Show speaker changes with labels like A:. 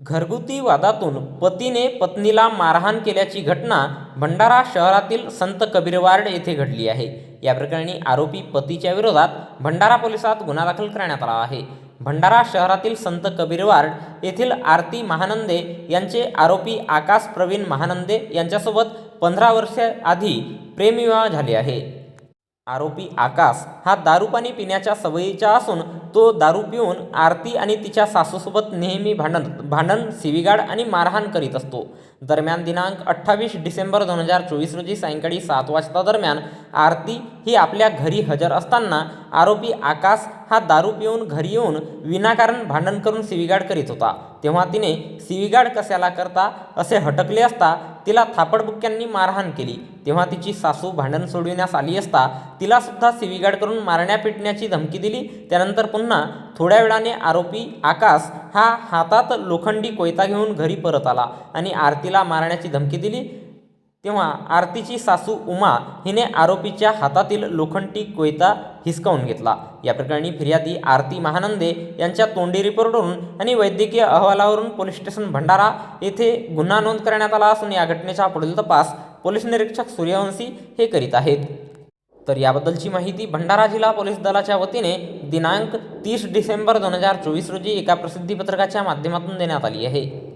A: घरगुती वादातून पतीने पत्नीला मारहाण केल्याची घटना भंडारा शहरातील संत कबीरवार्ड येथे घडली आहे. या प्रकरणी आरोपी पतीच्या विरोधात भंडारा पोलिसात गुन्हा दाखल करण्यात आला आहे. भंडारा शहरातील संत कबीरवार्ड येथील आरती महानंदे यांचे आरोपी आकाश प्रवीण महानंदे यांच्यासोबत पंधरा वर्षे आधी प्रेमविवाह झाले आहे. आरोपी आकाश हा दारूपाणी पिण्याच्या सवयीचा असून तो दारू पिऊन आरती आणि तिच्या सासूसोबत नेहमी भांडण भांडण सिविगाड आणि मारहाण करीत असतो. दरम्यान दिनांक अठ्ठावीस डिसेंबर दोन हजार चोवीस रोजी सायंकाळी सात वाजता दरम्यान आरती ही आपल्या घरी हजर असताना आरोपी आकाश हा दारू पिऊन घरी येऊन विनाकारण भांडण करून सिविगाड करीत होता. तेव्हा तिने सिविगाड कशाला करता असे हटकले असता तिला थापडबुक्क्यांनी मारहाण केली. तेव्हा तिची सासू भांडण सोडविण्यास आली असता तिलासुद्धा सिविगाड करून मारण्या पिटण्याची धमकी दिली. त्यानंतर पुन्हा थोड्या वेळाने आरोपी आकाश हा हातात लोखंडी कोयता घेऊन घरी परत आला आणि आरतीला मारण्याची धमकी दिली. तेव्हा आरतीची सासू उमा हिने आरोपीच्या हातातील लोखंडी कोयता हिसकावून घेतला. या प्रकरणी फिर्यादी आरती महानंदे यांच्या तोंडी रिपोर्टवरून आणि वैद्यकीय अहवालावरून पोलीस स्टेशन भंडारा येथे गुन्हा नोंद करण्यात आला असून या घटनेचा पुढील तपास पोलीस निरीक्षक सूर्यवंशी हे करीत आहेत. तर याबद्दलची माहिती भंडारा जिल्हा पोलीस दलाच्या वतीने दिनांक तीस डिसेंबर दोन हजार चोवीस रोजी एका प्रसिद्धीपत्रकाच्या माध्यमातून देण्यात आली आहे.